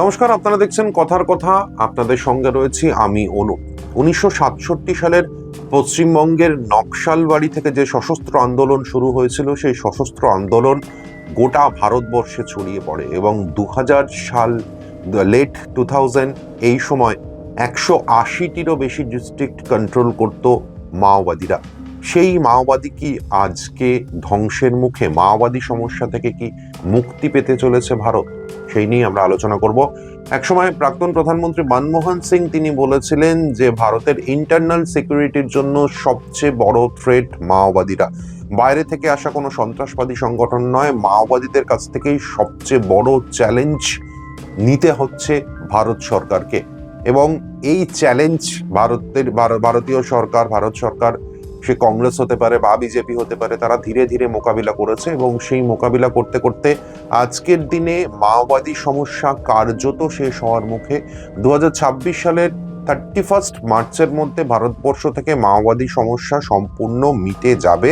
নমস্কার, আপনারা দেখছেন কথার কথা। আপনাদের সঙ্গে রয়েছি আমি অনু উনিশশো সাতষট্টি সালের পশ্চিমবঙ্গের নকশালবাড়ি থেকে যে সশস্ত্র আন্দোলন শুরু হয়েছিল, সেই সশস্ত্র আন্দোলন গোটা ভারতবর্ষে ছড়িয়ে পড়ে এবং দু হাজার সাল, লেট টু এই সময় একশো আশিটিরও বেশি ডিস্ট্রিক্ট কন্ট্রোল করত মাওবাদীরা। সেই মাওবাদী কি আজকে ধ্বংসের মুখে? মাওবাদী সমস্যা থেকে কি মুক্তি পেতে চলেছে ভারত? সেই নিয়ে আমরা আলোচনা করব। একসময় প্রাক্তন প্রধানমন্ত্রী মনমোহন সিং তিনি বলেছিলেন যে, ভারতের ইন্টারনাল সিকিউরিটির জন্য সবচেয়ে বড় থ্রেট মাওবাদীরা। বাইরে থেকে আসা কোনো সন্ত্রাসবাদী সংগঠন নয়, মাওবাদীদের কাছ থেকেই সবচেয়ে বড় চ্যালেঞ্জ নিতে হচ্ছে ভারত সরকারকে। এবং এই চ্যালেঞ্জ ভারতের, ভার- ভারতীয় সরকার, ভারত সরকার সে কংগ্রেস হতে পারে বা বিজেপি হতে পারে, তারা ধীরে ধীরে মোকাবিলা করেছে এবং সেই মোকাবিলা করতে করতে আজকের দিনে মাওবাদী সমস্যা কার্যত শেষ হওয়ার মুখে। দু হাজার ছাব্বিশ সালের থার্টি ফার্স্ট মার্চের মধ্যে ভারতবর্ষ থেকে মাওবাদী সমস্যা সম্পূর্ণ মিটে যাবে,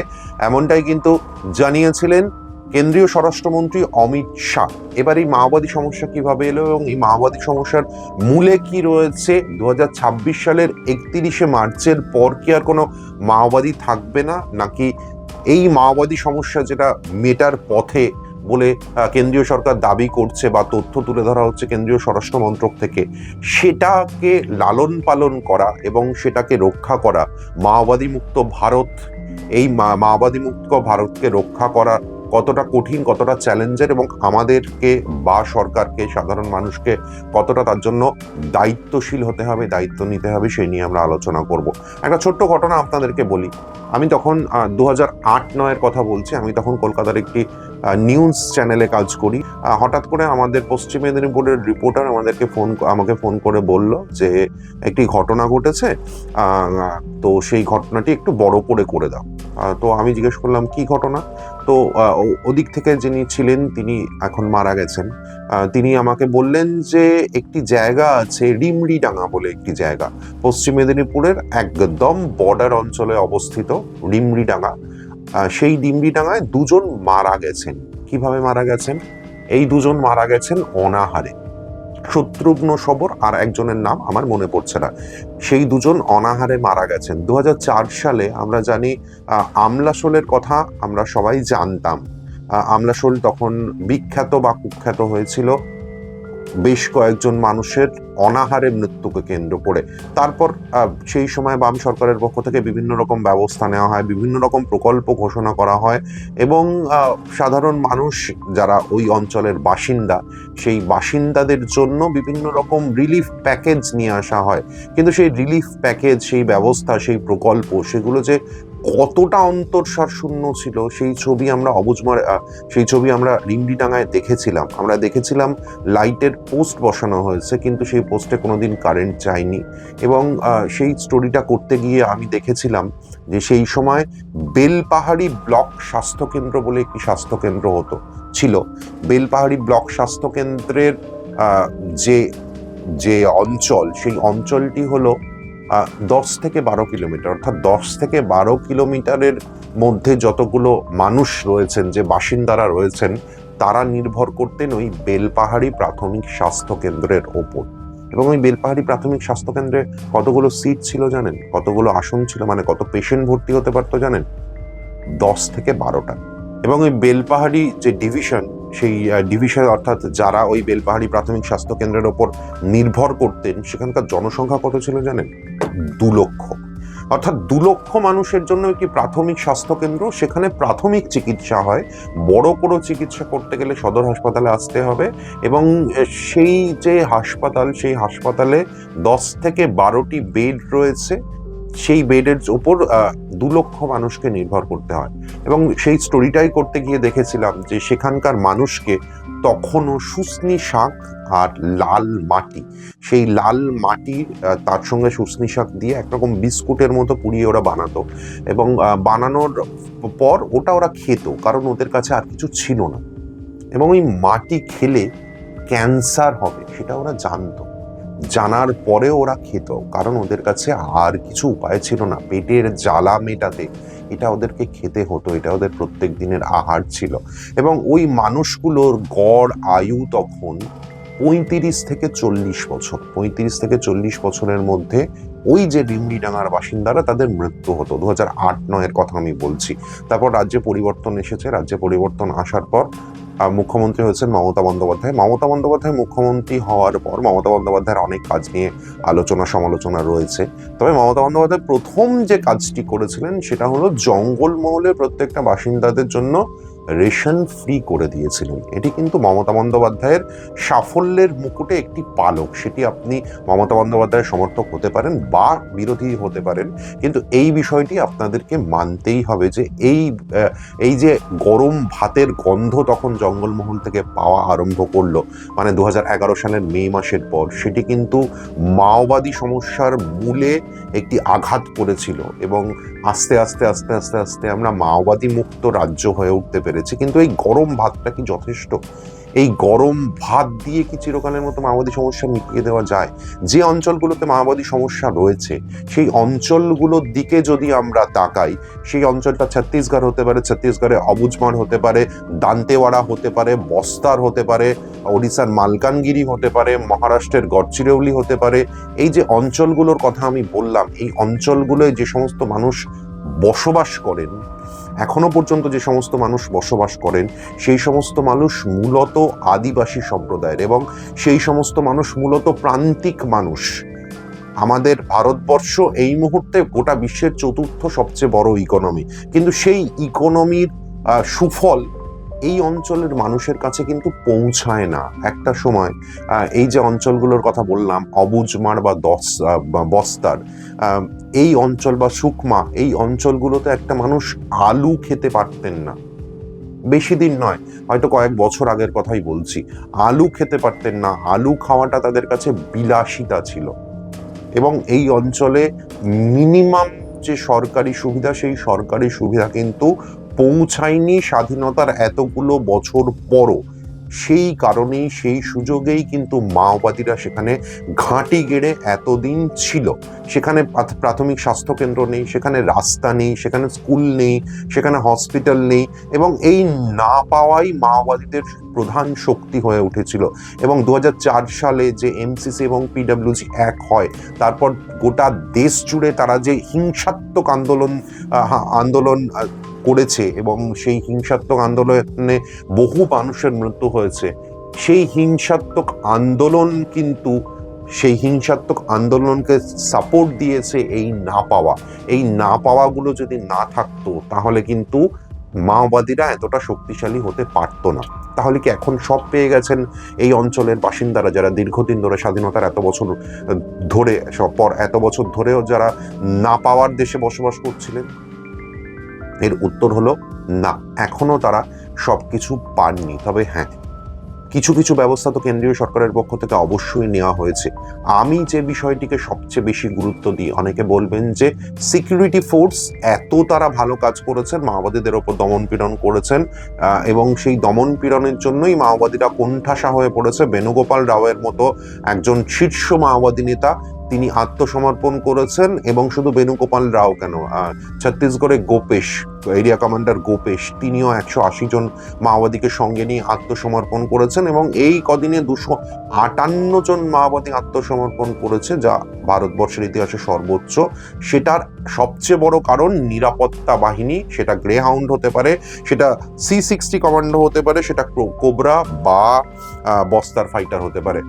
এমনটাই কিন্তু জানিয়েছিলেন কেন্দ্রীয় স্বরাষ্ট্রমন্ত্রী অমিত শাহ। এবার এই মাওবাদী সমস্যা কীভাবে এলো এবং এই মাওবাদী সমস্যার মূলে কি রয়েছে? দু হাজার ছাব্বিশ সালের একত্রিশে মার্চের পর কি আর কোনো মাওবাদী থাকবে না? নাকি এই মাওবাদী সমস্যা যেটা মেটার পথে বলে কেন্দ্রীয় সরকার দাবি করছে বা তথ্য তুলে ধরা হচ্ছে কেন্দ্রীয় স্বরাষ্ট্র মন্ত্রক থেকে, সেটাকে লালন পালন করা এবং সেটাকে রক্ষা করা মাওবাদী মুক্ত ভারত, এই মাওবাদী মুক্ত ভারতকে রক্ষা করা কতটা কঠিন, কতটা চ্যালেঞ্জের এবং আমাদেরকে বা সরকারকে, সাধারণ মানুষকে কতটা তার জন্য দায়িত্বশীল হতে হবে, দায়িত্ব নিতে হবে, সেই নিয়ে আমরা আলোচনা করব। একটা ছোট্ট ঘটনা আপনাদেরকে বলি। আমি তখন দু হাজার আট, নয়ের কথা বলছি। আমি তখন কলকাতার একটি নিউজ চ্যানেলে কাজ করি। হঠাৎ করে আমাদের পশ্চিম মেদিনীপুরের রিপোর্টার আমাদেরকে ফোন আমাকে ফোন করে বলল যে, একটি ঘটনা ঘটেছে। তো সেই ঘটনাটি একটু বড় করে করে দাও। তো আমি জিজ্ঞেস করলাম, কি ঘটনা? তো ওদিক থেকে যিনি ছিলেন, তিনি এখন মারা গেছেন। তিনি আমাকে বললেন যে, একটি জায়গা আছে রিমড়িডাঙ্গা বলে একটি জায়গা। পশ্চিম মেদিনীপুরের একদম বর্ডার অঞ্চলে অবস্থিত রিমড়িডাঙ্গা। ডাঙা সেই ডিমরিডাঙ্গায় দুজন মারা গেছেন। কীভাবে মারা গেছেন? এই দুজন মারা গেছেন অনাহারে। শত্রুঘ্ন সবর আর একজনের নাম আমার মনে পড়ছে না। সেই দুজন অনাহারে মারা গেছেন। দু হাজার চার সালে আমরা জানি আহ, আমলাশোলের কথা আমরা সবাই জানতাম। আহ, আমলাশোল তখন বিখ্যাত বা কুখ্যাত হয়েছিল। বেশ কয়েকজন মানুষের অনাহারে মৃত্যুকে কেন্দ্র করে। তারপর সেই সময় বাম সরকারের পক্ষ থেকে বিভিন্ন রকম ব্যবস্থা নেওয়া হয়, বিভিন্ন রকম প্রকল্প ঘোষণা করা হয় এবং সাধারণ মানুষ যারা ওই অঞ্চলের বাসিন্দা, সেই বাসিন্দাদের জন্য বিভিন্ন রকম রিলিফ প্যাকেজ নিয়ে আসা হয়। কিন্তু সেই রিলিফ প্যাকেজ সেই ব্যবস্থা, সেই প্রকল্প, সেগুলো যে কতটা অন্তর্সার শূন্য ছিল, সেই ছবি আমরা অবুজমার সেই ছবি আমরা রিমডিডাঙ্গায় দেখেছিলাম। আমরা দেখেছিলাম লাইটের পোস্ট বসানো হয়েছে, কিন্তু সেই পোস্টে কোনো দিন কারেন্ট যায়নি। এবং সেই স্টোরিটা করতে গিয়ে আমি দেখেছিলাম যে সেই সময় বেলপাহাড়ি ব্লক স্বাস্থ্যকেন্দ্র বলে একটি স্বাস্থ্যকেন্দ্র হতো, ছিল। বেলপাহাড়ি ব্লক স্বাস্থ্যকেন্দ্রের যে যে অঞ্চল, সেই অঞ্চলটি হলো দশ থেকে বারো কিলোমিটার, অর্থাৎ দশ থেকে বারো কিলোমিটারের মধ্যে যতগুলো মানুষ রয়েছেন, যে বাসিন্দারা রয়েছেন, তারা নির্ভর করতেন ওই বেলপাহাড়ি প্রাথমিক স্বাস্থ্য কেন্দ্রের ওপর। এবং ওই বেলপাহাড়ি প্রাথমিক স্বাস্থ্য কেন্দ্রে কতগুলো সিট ছিল জানেন? কতগুলো আসন ছিল মানে কত পেশেন্ট ভর্তি হতে পারতো জানেন? দশ থেকে বারোটা। এবং ওই বেলপাহাড়ি যে ডিভিশন সেই ডিভিশন অর্থাৎ যারা ওই বেলপাহাড়ি প্রাথমিক স্বাস্থ্য কেন্দ্রের ওপর নির্ভর করতেন, সেখানকার জনসংখ্যা কত ছিল জানেন? দু লক্ষ অর্থাৎ দু লক্ষ মানুষের জন্য একটি প্রাথমিক স্বাস্থ্যকেন্দ্র? সেখানে প্রাথমিক চিকিৎসা হয়। বড় কোনো চিকিৎসা করতে গেলে সদর হাসপাতালে আসতে হবে এবং সেই যে হাসপাতাল, সেই হাসপাতালে দশ থেকে বারোটি বেড রয়েছে। সেই বেডের ওপর দু লক্ষ মানুষকে নির্ভর করতে হয়। এবং সেই স্টোরিটাই করতে গিয়ে দেখেছিলাম যে সেখানকার মানুষকে তখনও শুষ্নি শাক আর লাল মাটি। সেই লাল মাটির তার সঙ্গে শুষ্নি শাক দিয়ে একরকম বিস্কুটের মতো পুড়িয়ে ওরা বানাতো। এবং বানানোর পর ওটা ওরা খেত, কারণ ওদের কাছে আর কিছু ছিল না। এবং ওই মাটি খেলে ক্যান্সার হবে, সেটা ওরা জানতো। জানার পরে ওরা খেত, কারণ ওদের কাছে আর কিছু উপায় ছিল না। পেটের জ্বালা মেটাতে এটা ওদেরকে খেতে হতো, এটা ওদের প্রত্যেক দিনের আহার ছিল। এবং ওই মানুষগুলোর গড়, আয়ু তখন পঁয়ত্রিশ থেকে চল্লিশ বছর, পঁয়ত্রিশ থেকে চল্লিশ বছরের মধ্যে ওই যে ডিমডিডাঙ্গার বাসিন্দারা তাদের মৃত্যু হতো, দু হাজার আট নয়ের কথা আমি বলছি। তারপর রাজ্যে পরিবর্তন এসেছে, রাজ্যে পরিবর্তন আসার পর মুখ্যমন্ত্রী হয়েছেন মমতা বন্দ্যোপাধ্যায়। মমতা বন্দ্যোপাধ্যায় মুখ্যমন্ত্রী হওয়ার পর মমতা বন্দ্যোপাধ্যায়ের অনেক কাজ নিয়ে আলোচনা সমালোচনা রয়েছে। তবে মমতা বন্দ্যোপাধ্যায় প্রথম যে কাজটি করেছিলেন সেটা হলো জঙ্গলমহলে প্রত্যেকটা বাসিন্দাদের জন্য রেশন ফ্রি করে দিয়েছিলেন। এটি কিন্তু মমতা বন্দ্যোপাধ্যায়ের সাফল্যের মুকুটে একটি পালক। সেটি আপনি মমতা বন্দ্যোপাধ্যায়ের সমর্থক হতে পারেন বা বিরোধী হতে পারেন। কিন্তু এই বিষয়টি আপনাদেরকে মানতেই হবে যে এই এই যে গরম ভাতের গন্ধ তখন জঙ্গলমহল থেকে পাওয়া আরম্ভ করল। মানে দু সালের মে মাসের পর সেটি কিন্তু মাওবাদী সমস্যার মূলে একটি আঘাত করেছিল। এবং আস্তে আস্তে আস্তে আস্তে আস্তে আমরা মাওবাদী মুক্ত রাজ্য হয়ে উঠতে পেরেছি। কিন্তু এই গরম ভাতটা কি যথেষ্ট? এই গরম ভাত দিয়ে কি চিরকালের মতো মাওবাদী সমস্যা মিটিয়ে দেওয়া যায়? যে অঞ্চলগুলোতে মাওবাদী সমস্যা রয়েছে, সেই অঞ্চলগুলোর দিকে যদি আমরা তাকাই, সেই অঞ্চলটা ছত্তিশগড় হতে পারে, ছত্তিশগড়ে অবুজমান হতে পারে, দান্তেওয়াড়া হতে পারে, বস্তার হতে পারে, ওড়িশার মালকানগিরি হতে পারে, মহারাষ্ট্রের গড়চিরৌলি হতে পারে, এই যে অঞ্চলগুলোর কথা আমি বললাম, এই অঞ্চলগুলোয় যে সমস্ত মানুষ বসবাস করেন এখনও পর্যন্ত যে সমস্ত মানুষ বসবাস করেন, সেই সমস্ত মানুষ মূলত আদিবাসী সম্প্রদায়ের এবং সেই সমস্ত মানুষ মূলত প্রান্তিক মানুষ। আমাদের ভারতবর্ষ এই মুহূর্তে গোটা বিশ্বের চতুর্থ সবচেয়ে বড় ইকোনমি কিন্তু সেই ইকোনমির সুফল এই অঞ্চলের মানুষের কাছে কিন্তু পৌঁছায় না একটা সময়। এই যে অঞ্চলগুলোর কথা বললাম, অবুজমার বা দশ বস্তার এই অঞ্চল বা সুকমা, এই অঞ্চলগুলোতে একটা মানুষ আলু খেতে পারতেন না। বেশি দিন নয়, হয়তো কয়েক বছর আগের কথাই বলছি। আলু খেতে পারতেন না, আলু খাওয়াটা তাদের কাছে বিলাসিতা ছিল। এবং এই অঞ্চলে মিনিমাম যে সরকারি সুবিধা, সেই সরকারি সুবিধা কিন্তু পৌঁছায়নি স্বাধীনতার এতগুলো বছর পরও। সেই কারণেই, সেই সুযোগেই কিন্তু মাওবাদীরা সেখানে ঘাঁটি গেড়ে এতদিন ছিল। সেখানে প্রাথ- প্রাথমিক স্বাস্থ্যকেন্দ্র নেই, সেখানে রাস্তা নেই, সেখানে স্কুল নেই, সেখানে হসপিটাল নেই এবং এই না পাওয়াই মাওবাদীদের প্রধান শক্তি হয়ে উঠেছিল। এবং দু হাজার চার সালে যে এমসিসি এবং পিডাব্লিউজি এক হয়, তারপর গোটা দেশ জুড়ে তারা যে হিংসাত্মক আন্দোলন আন্দোলন করেছে এবং সেই হিংসাত্মক আন্দোলনে বহু মানুষের মৃত্যু হয়েছে। সেই হিংসাত্মক আন্দোলন কিন্তু, সেই হিংসাত্মক আন্দোলনকে সাপোর্ট দিয়েছে এই না পাওয়া। এই না পাওয়াগুলো যদি না থাকতো, তাহলে কিন্তু মাওবাদীরা এতটা শক্তিশালী হতে পারতো না। তাহলে কি এখন সব পেয়ে গেছেন এই অঞ্চলের বাসিন্দারা যারা দীর্ঘদিন ধরে স্বাধীনতার এত বছর ধরে পর এত বছর ধরেও যারা না পাওয়ার দেশে বসবাস করছিলেন? এর উত্তর হলো না, এখনও তারা সব কিছু পাননি। তবে হ্যাঁ কিছু কিছু ব্যবস্থা তো কেন্দ্রীয় সরকারের পক্ষ থেকে অবশ্যই নেওয়া হয়েছে। আমি যে বিষয়টিকে সবচেয়ে বেশি গুরুত্ব দিই, অনেকে বলবেন যে সিকিউরিটি ফোর্স এত তারা ভালো কাজ করেছেন, মাওবাদীদের ওপর দমন পীড়ন করেছেন এবং সেই দমন পীড়নের জন্যই মাওবাদীরা কোণঠাসা হয়ে পড়েছে। বেণুগোপাল রাওয়ের মতো একজন শীর্ষ মাওবাদী নেতা তিনি আত্মসমর্পণ করেছেন, এবং শুধু বেণুগোপাল রাও কেন ছত্তিশগড়ে গোপেশ এরিয়া কমান্ডার গোপেশ, তিনিও একশো আশি জন মাওবাদীকে সঙ্গে নিয়ে আত্মসমর্পণ করেছেন এবং এই কদিনে দুশো আটান্ন জন মাওবাদী আত্মসমর্পণ করেছে, যা ভারতবর্ষের ইতিহাসে সর্বোচ্চ। সেটার সবচেয়ে বড় কারণ নিরাপত্তা বাহিনী, সেটা গ্রে হাউন্ড হতে পারে, সেটা সি সিক্সটি কমান্ডো হতে পারে, সেটা কোবরা বা বস্তার ফাইটার হতে পারে।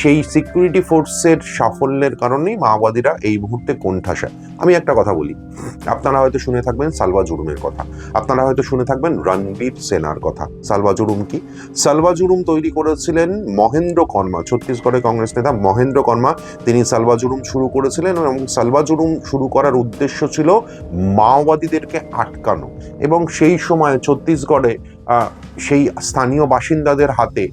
সেই সিকিউরিটি ফোর্সের সাফল্যের কারণেই মাওবাদীরা এই মুহূর্তে কোণঠাসা। আমি একটা কথা বলি, আপনারা হয়তো শুনে থাকবেন সালবা জুরুমের কথা। আপনারা হয়তো শুনে থাকবেন রণবীর সেনার কথা। সালবা জুরুম কি? সালবা জুরুম তৈরি করেছিলেন মহেন্দ্র কর্মা ছত্তিশগড়ের কংগ্রেস নেতা মহেন্দ্র কর্মা। তিনি সালবা জুরুম শুরু করেছিলেন এবং সালবা জুরুম শুরু করার উদ্দেশ্য ছিল মাওবাদীদেরকে আটকানো। এবং সেই সময় ছত্তিশগড়ে সেই স্থানীয় বাসিন্দাদের হাতে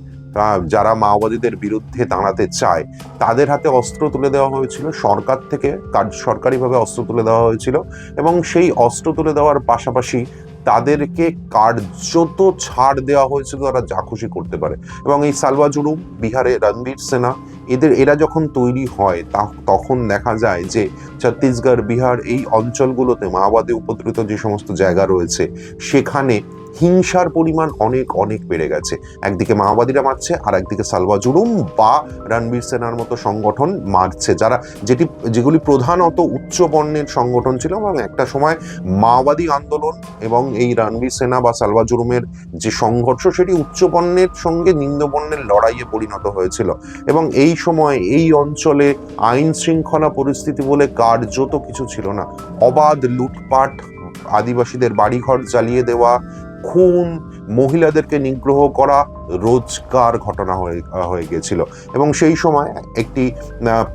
যারা মাওবাদীদের বিরুদ্ধে দাঁড়াতে চায়, তাদের হাতে অস্ত্র তুলে দেওয়া হয়েছিল। সরকার থেকে কার্য, সরকারিভাবে অস্ত্র তুলে দেওয়া হয়েছিল এবং সেই অস্ত্র তুলে দেওয়ার পাশাপাশি তাদেরকে কার্যত ছাড় দেওয়া হয়েছিল, তারা যা খুশি করতে পারে। এবং এই সালবা জুলুম, বিহারে রণবীর সেনা, এদের, এরা যখন তৈরি হয়, তা- তখন দেখা যায় যে ছত্তিশগড়, বিহার এই অঞ্চলগুলোতে মাওবাদী উপদ্রুত যে সমস্ত জায়গা রয়েছে, সেখানে হিংসার পরিমাণ অনেক অনেক বেড়ে গেছে। একদিকে মাওবাদীরা মারছে আর একদিকে সালবা জুলুম বা রণবীর সেনার মতো সংগঠন মারছে। যারা যেটি, যেগুলি প্রধানত উচ্চ বর্ণের সংগঠন ছিল এবং একটা সময় মাওবাদী আন্দোলন এবং এই রণবীর সেনা বা সালবা জুলুমের যে সংঘর্ষ, সেটি উচ্চ বর্ণের সঙ্গে নিম্নবর্ণের লড়াইয়ে পরিণত হয়েছিল। এবং এই সময় এই অঞ্চলে আইন শৃঙ্খলা পরিস্থিতি বলে কার্যত কিছু ছিল না। অবাধ লুটপাট, আদিবাসীদের বাড়িঘর জ্বালিয়ে দেওয়া খুন, মহিলাদেরকে নিগ্রহ করা রোজকার ঘটনা হয়ে হয়ে গিয়েছিল এবং সেই সময় একটি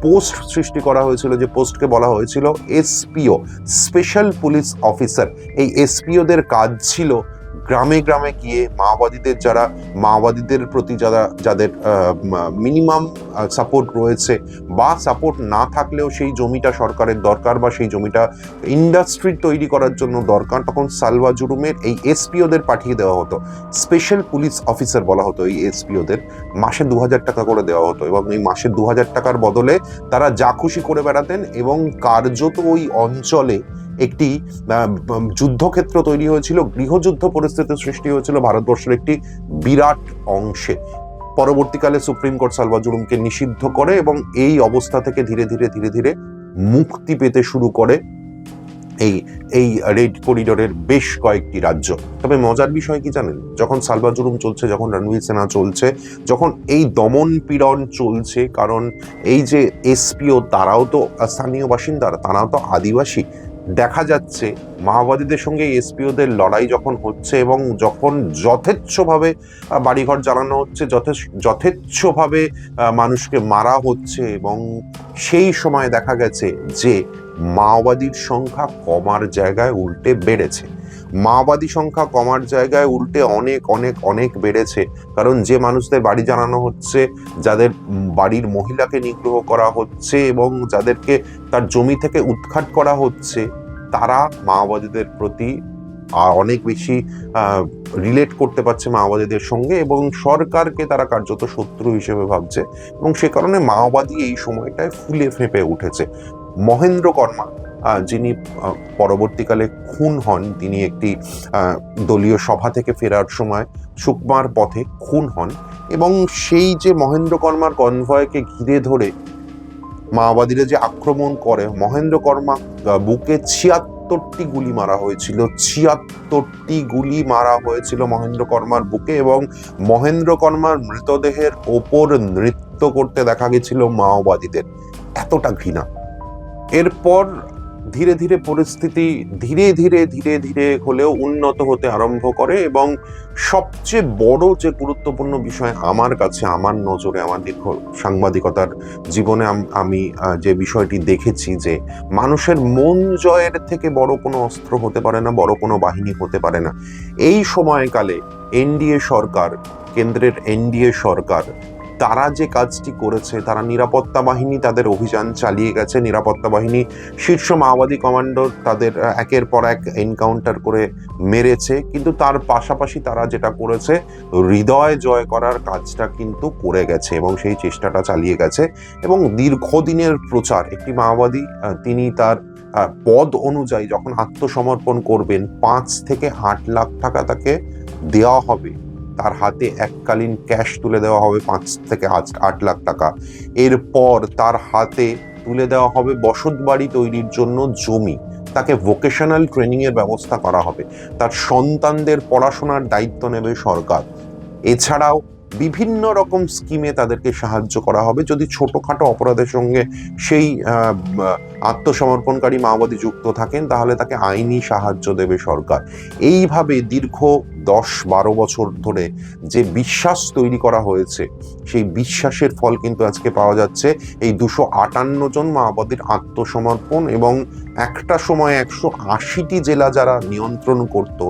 পোস্ট সৃষ্টি করা হয়েছিল যে পোস্টকে বলা হয়েছিল এসপিও, স্পেশাল পুলিশ অফিসার। এই এসপিওদের কাজ ছিল গ্রামে গ্রামে গিয়ে মাওবাদীদের যারা, মাওবাদীদের প্রতি যারা, যাদের মিনিমাম সাপোর্ট রয়েছে বা সাপোর্ট না থাকলেও সেই জমিটা সরকারের দরকার বা সেই জমিটা ইন্ডাস্ট্রি তৈরি করার জন্য দরকার, তখন সালবা জুরুমের এই এসপিওদের পাঠিয়ে দেওয়া হতো। স্পেশাল পুলিশ অফিসার বলা হতো এই এসপিওদের মাসে দু হাজার টাকা করে দেওয়া হতো এবং এই মাসে দু হাজার টাকার বদলে তারা যা খুশি করে বেড়াতেন এবং কার্যত ওই অঞ্চলে একটি যুদ্ধক্ষেত্র তৈরি হয়েছিল, গৃহযুদ্ধ পরিস্থিতির সৃষ্টি হয়েছিল ভারতবর্ষের একটি বিরাট অংশে। পরবর্তীকালে সুপ্রিম কোর্ট সালবা জুলুমকে নিষিদ্ধ করে এবং এই অবস্থা থেকে ধীরে ধীরে ধীরে ধীরে মুক্তি পেতে শুরু করে এই এই রেড করিডোরের বেশ কয়েকটি রাজ্য। তবে মজার বিষয় কি জানেন? যখন সালবা জুলুম চলছে, যখন রণবীর সেনা চলছে, যখন এই দমন পীড়ন চলছে, কারণ এই যে এসপিও তারাও তো স্থানীয় বাসিন্দারা, তারাও তো আদিবাসী দেখা যাচ্ছে মাওবাদীদের সঙ্গে এসপিওদের লড়াই যখন হচ্ছে এবং যখন যথেচ্ছভাবে বাড়িঘর জ্বালানো হচ্ছে যথেচ্ছ যথেচ্ছভাবে মানুষকে মারা হচ্ছে এবং সেই সময় দেখা গেছে যে মাওবাদীর সংখ্যা কমার জায়গায় উল্টে বেড়েছে। মাওবাদী সংখ্যা কমার জায়গায় উল্টে অনেক অনেক অনেক বেড়েছে। কারণ যে মানুষদের বাড়ি জানানো হচ্ছে, যাদের বাড়ির মহিলাকে নিগ্রহ করা হচ্ছে এবং যাদেরকে তার জমি থেকে উৎখাট করা হচ্ছে, তারা মাওবাদীদের প্রতি অনেক বেশি রিলেট করতে পারছে মাওবাদীদের সঙ্গে এবং সরকারকে তারা কার্যত শত্রু হিসেবে ভাবছে এবং সে কারণে মাওবাদী এই সময়টায় ফুলে ফেঁপে উঠেছে। মহেন্দ্র কর্মা যিনি পরবর্তীকালে খুন হন, তিনি একটি দলীয় সভা থেকে ফেরার সময় সুকমার পথে খুন হন এবং সেই যে মহেন্দ্র কর্মার কনভয়কে ঘিরে ধরে মাওবাদীরা যে আক্রমণ করে, মহেন্দ্র কর্মা বুকে ছিয়াত্তরটি গুলি মারা হয়েছিল, ছিয়াত্তরটি গুলি মারা হয়েছিল মহেন্দ্র কর্মার বুকে এবং মহেন্দ্র কর্মার মৃতদেহের ওপর নৃত্য করতে দেখা গেছিল মাওবাদীদের। এতটা ঘৃণা। এরপর ধীরে ধীরে পরিস্থিতি ধীরে ধীরে ধীরে ধীরে হলেও উন্নত হতে আরম্ভ করে এবং সবচেয়ে বড় যে গুরুত্বপূর্ণ বিষয় আমার কাছে, আমার নজরে, আমার দীর্ঘ সাংবাদিকতার জীবনে আমি যে বিষয়টি দেখেছি যে মানুষের মন জয়ের থেকে বড় কোনো অস্ত্র হতে পারে না, বড় কোনো বাহিনী হতে পারে না। এই সময়কালে এনডিএ সরকার, কেন্দ্রের এনডিএ সরকার তারা যে কাজটি করেছে, তারা নিরাপত্তা বাহিনী তাদের অভিযান চালিয়ে গেছে। নিরাপত্তা বাহিনী শীর্ষ মাওবাদী কমান্ডো তাদের একের পর এক এনকাউন্টার করে মেরেছে। কিন্তু তার পাশাপাশি তারা যেটা করেছে, হৃদয় জয় করার কাজটা কিন্তু করে গেছে এবং সেই চেষ্টাটা চালিয়ে গেছে এবং দীর্ঘদিনের প্রচার, একটি মাওবাদী তিনি তার পদ অনুযায়ী যখন আত্মসমর্পণ করবেন, পাঁচ থেকে আট লাখ টাকা তাকে দেওয়া হবে। তার হাতে এককালীন ক্যাশ তুলে দেওয়া হবে পাঁচ থেকে আট- লাখ টাকা। এরপর তার হাতে তুলে দেওয়া হবে বসত বাড়ি তৈরির জন্য জমি। তাকে ভোকেশনাল ট্রেনিং এর ব্যবস্থা করা হবে। তার সন্তানদের পড়াশোনার দায়িত্ব নেবে সরকার। এছাড়াও বিভিন্ন রকম স্কিমে তাদেরকে সাহায্য করা হবে। যদি ছোটোখাটো অপরাধের সঙ্গে সেই আত্মসমর্পণকারী মাওবাদী যুক্ত থাকেন, তাহলে তাকে আইনি সাহায্য দেবে সরকার। এইভাবে দীর্ঘ দশ বারো বছর ধরে যে বিশ্বাস তৈরি করা হয়েছে, সেই বিশ্বাসের ফল কিন্তু আজকে পাওয়া যাচ্ছে। এই দুশো আটান্ন জন মাওবাদীর আত্মসমর্পণ এবং একটা সময় একশো আশিটি জেলা যারা নিয়ন্ত্রণ করত,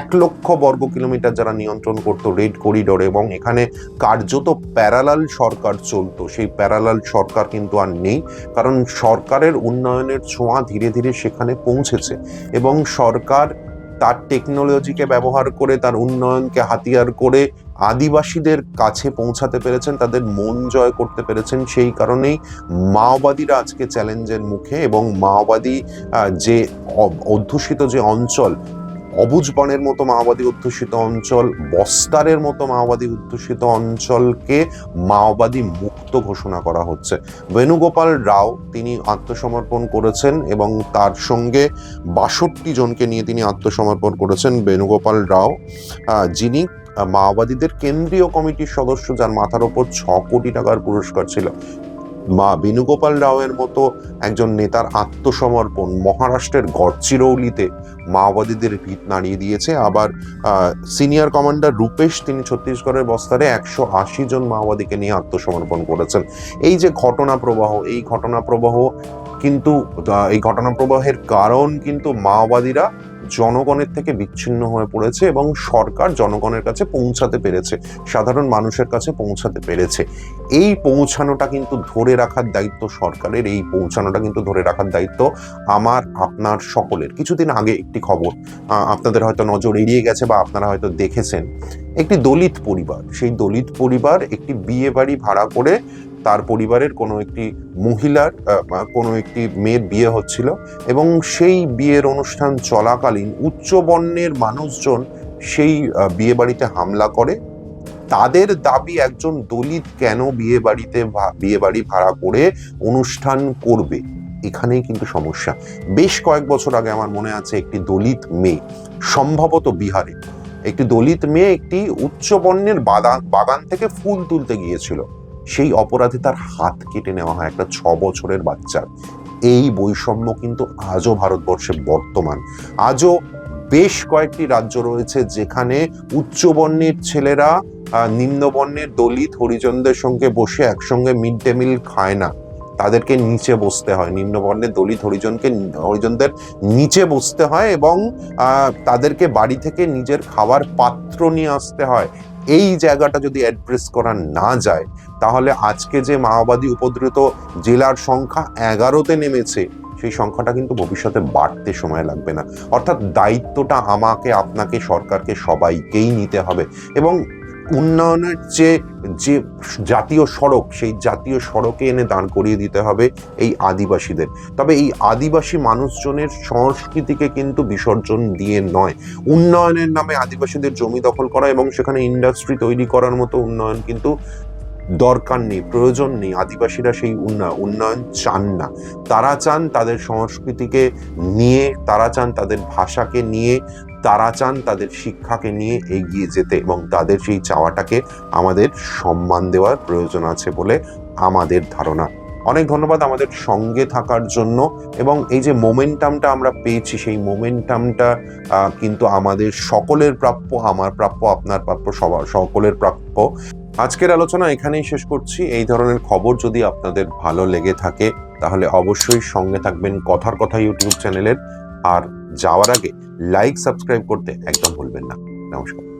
এক লক্ষ বর্গ কিলোমিটার যারা নিয়ন্ত্রণ করত রেড করিডোর এবং এখানে কার্যত প্যারালাল সরকার চলতো। সেই প্যারালাল সরকার কিন্তু আর নেই, কারণ সরকারের উন্নয়নের ছোঁয়া ধীরে ধীরে সেখানে পৌঁছেছে এবং সরকার তার টেকনোলজিকে ব্যবহার করে, তার উন্নয়নকে হাতিয়ার করে আদিবাসীদের কাছে পৌঁছাতে পেরেছেন, তাদের মন জয় করতে পেরেছেন। সেই কারণেই মাওবাদীরা আজকে চ্যালেঞ্জের মুখে এবং মাওবাদী যে অধ্যুষিত যে অঞ্চল অবুজ বনের মতো মাওবাদী অধ্যুষিত অঞ্চল, বস্তারের মতো মাওবাদী অধ্যুষিত অঞ্চলকে মাওবাদী মুক্ত ঘোষণা করা হচ্ছে। বেণুগোপাল রাও তিনি আত্মসমর্পণ করেছেন এবং তার সঙ্গে বাষট্টি জনকে নিয়ে তিনি আত্মসমর্পণ করেছেন বেণুগোপাল রাও। যিনি মাওবাদীদের কেন্দ্রীয় কমিটির সদস্য, যার মাথার ওপর ছ কোটি টাকার পুরস্কার ছিল। মা বেণুগোপাল রাওয়ের মতো একজন নেতার আত্মসমর্পণ মহারাষ্ট্রের গড়চিরৌলিতে মাওবাদীদের ভিত নাড়িয়ে দিয়েছে। আবার সিনিয়র কমান্ডার রূপেশ, তিনি ছত্তিশগড়ের বস্তারে একশো আশি জন মাওবাদীকে নিয়ে আত্মসমর্পণ করেছেন। এই যে ঘটনা প্রবাহ, এই ঘটনা প্রবাহ কিন্তু এই ঘটনা প্রবাহের কারণ কিন্তু মাওবাদীরা জনগণের থেকে বিচ্ছিন্ন হয়ে পড়েছে এবং সরকার জনগণের কাছে পৌঁছাতে পেরেছে, সাধারণ মানুষের কাছে পৌঁছাতে পেরেছে। এই পৌঁছানোটা কিন্তু ধরে রাখার দায়িত্ব সরকারের, এই পৌঁছানোটা কিন্তু ধরে রাখার দায়িত্ব আমার, আপনার সকলের। কিছুদিন আগে একটি খবর আপনাদের হয়তো নজর এড়িয়ে গেছে বা আপনারা হয়তো দেখেছেন। একটি দলিত পরিবার, সেই দলিত পরিবার একটি বিয়ে বাড়ি ভাড়া করে তার পরিবারের কোনো একটি মহিলার কোনো একটি মেয়ের বিয়ে হচ্ছিল এবং সেই বিয়ের অনুষ্ঠান চলাকালীন উচ্চ বর্ণের মানুষজন সেই বিয়ে বাড়িতে হামলা করে। তাদের দাবি একজন দলিত কেন বিয়ে বাড়িতে বিয়ে বাড়ি ভাড়া করে অনুষ্ঠান করবে? এখানেই কিন্তু সমস্যা। বেশ কয়েক বছর আগে আমার মনে আছে একটি দলিত মেয়ে, সম্ভবত বিহারে। একটি দলিত মেয়ে একটি উচ্চ বর্ণের বাগান বাগান থেকে ফুল তুলতে গিয়েছিল। সেই অপরাধে তার হাত কেটে নেওয়া হয় একটা ছ বছরের বাচ্চার এই বৈষম্য কিন্তু আজও ভারতবর্ষে বর্তমান। আজও বেশ কয়েকটি রাজ্য রয়েছে যেখানে উচ্চবর্ণের ছেলেরা নিম্নবর্ণের দলিত হরিজনদের সঙ্গে বসে একসঙ্গে মিড ডে মিল খায় না। তাদেরকে নিচে বসতে হয়। নিম্নবর্ণের দলিত হরিজনকে, হরিজনদের নিচে বসতে হয় এবং তাদেরকে বাড়ি থেকে নিজের খাবার পাত্র নিয়ে আসতে হয়। এই জায়গাটা যদি অ্যাড্রেস করা না যায়, তাহলে আজকে যে মাওবাদী উপদ্রুত জেলার সংখ্যা এগারোতে নেমেছে, সেই সংখ্যাটা কিন্তু ভবিষ্যতে বাড়তে সময় লাগবে না। অর্থাৎ দায়িত্বটা আমাকে, আপনাকে, সরকারকে সবাইকেই নিতে হবে। এবং উন্নয়নের যে যে জাতীয় সড়ক, সেই জাতীয় সড়কে এনে দাঁড় করিয়ে দিতে হবে এই আদিবাসীদের। তবে এই আদিবাসী মানুষজনের সংস্কৃতিকে কিন্তু বিসর্জন দিয়ে নয়। উন্নয়নের নামে আদিবাসীদের জমি দখল করা এবং সেখানে ইন্ডাস্ট্রি তৈরি করার মতো উন্নয়ন কিন্তু দরকার নেই, প্রয়োজন নেই। আদিবাসীরা সেই উন্নয়ন উন্নয়ন চান না। তারা চান তাদের সংস্কৃতিকে নিয়ে, তারা চান তাদের ভাষাকে নিয়ে, তারা চান তাদের শিক্ষাকে নিয়ে এগিয়ে যেতে এবং তাদের সেই চাওয়াটাকে আমাদের সম্মান দেওয়ার প্রয়োজন আছে বলে আমাদের ধারণা। অনেক ধন্যবাদ আমাদের সঙ্গে থাকার জন্য এবং এই যে মোমেন্টামটা আমরা পেয়েছি, সেই মোমেন্টামটা কিন্তু আমাদের সকলের প্রাপ্য, আমার প্রাপ্য, আপনার প্রাপ্য, সবার, সকলের প্রাপ্য। আজকের আলোচনা এখানেই শেষ করছি। এই ধরনের খবর যদি আপনাদের ভালো লেগে থাকে, তাহলে অবশ্যই সঙ্গে থাকবেন কথার কথা ইউটিউব চ্যানেলের। আর যাওয়ার আগে লাইক সাবস্ক্রাইব করতে একদম ভুলবেন না। নমস্কার।